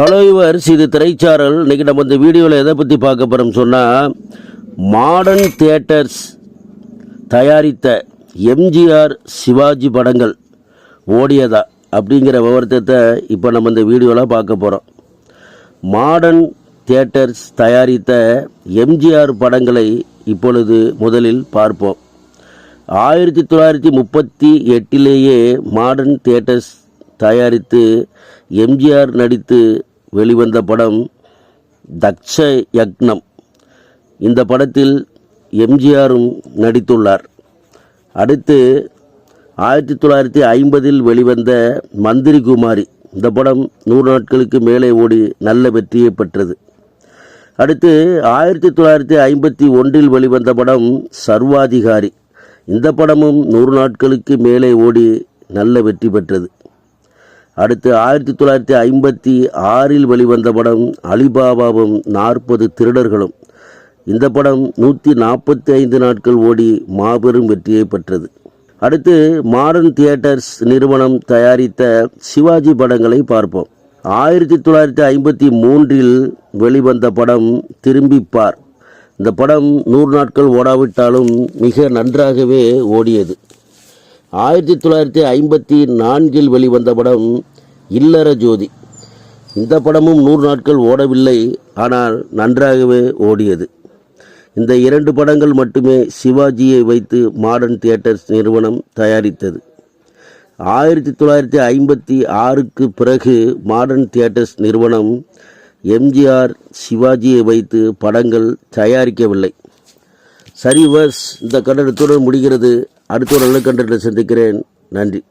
Hello yours இது திரைச்சாரல் இன்னைக்கு நம்ம இந்த வீடியோவில் எதை பற்றி பார்க்க போகிறோம் சொன்னால் மாடர்ன் தியேட்டர்ஸ் தயாரித்த எம்ஜிஆர் சிவாஜி படங்கள் ஓடியதா அப்படிங்கிற விவரத்தை இப்போ நம்ம இந்த வீடியோவில் பார்க்க போகிறோம் மாடர்ன் தியேட்டர்ஸ் தயாரித்த எம்ஜிஆர் படங்களை இப்பொழுது முதலில் பார்ப்போம். ஆயிரத்தி தொள்ளாயிரத்தி முப்பத்தி எட்டிலேயே மாடர்ன் தியேட்டர்ஸ் தயாரித்து எம்ஜிஆர் நடித்து வெளிவந்த படம் தக்ஷ யக்னம் இந்த படத்தில் எம்ஜிஆரும் நடித்துள்ளார். அடுத்து ஆயிரத்தி தொள்ளாயிரத்தி ஐம்பதில் வெளிவந்த மந்திரி குமாரி இந்த படம் நூறு நாட்களுக்கு மேலே ஓடி நல்ல வெற்றியை பெற்றது. அடுத்து ஆயிரத்தி தொள்ளாயிரத்தி ஐம்பத்தி ஒன்றில் வெளிவந்த படம் சர்வாதிகாரி. இந்த படமும் நூறு நாட்களுக்கு மேலே ஓடி நல்ல வெற்றி பெற்றது. அடுத்து ஆயிரத்தி தொள்ளாயிரத்தி ஐம்பத்தி ஆறில் வெளிவந்த படம் அலிபாபாவும் நாற்பது திருடர்களும். இந்த படம் நூற்றி நாற்பத்தி ஐந்து நாட்கள் ஓடி மாபெரும் வெற்றியை பெற்றது. அடுத்து மாடர்ன் தியேட்டர்ஸ் நிறுவனம் தயாரித்த சிவாஜி படங்களை பார்ப்போம். ஆயிரத்தி தொள்ளாயிரத்தி ஐம்பத்தி மூன்றில் வெளிவந்த படம் திரும்பிப்பார் இந்த படம் நூறு நாட்கள் ஓடாவிட்டாலும் மிக நன்றாகவே ஓடியது. ஆயிரத்தி தொள்ளாயிரத்தி ஐம்பத்தி நான்கில் வெளிவந்த படம் இல்லற ஜோதி. இந்த படமும் நூறு நாட்கள் ஓடவில்லை ஆனால் நன்றாகவே ஓடியது. இந்த இரண்டு படங்கள் மட்டுமே சிவாஜியை வைத்து மாடர்ன் தியேட்டர்ஸ் நிறுவனம் தயாரித்தது. ஆயிரத்தி தொள்ளாயிரத்தி ஐம்பத்தி ஆறுக்கு பிறகு மாடர்ன் தியேட்டர்ஸ் நிறுவனம் எம்ஜிஆர் சிவாஜியை வைத்து படங்கள் தயாரிக்கவில்லை. சரி வர்ஸ் இந்த கண்டனத்துடன் முடிகிறது. அடுத்த ஒரு நல்ல கண்டனத்தை சந்திக்கிறேன். நன்றி.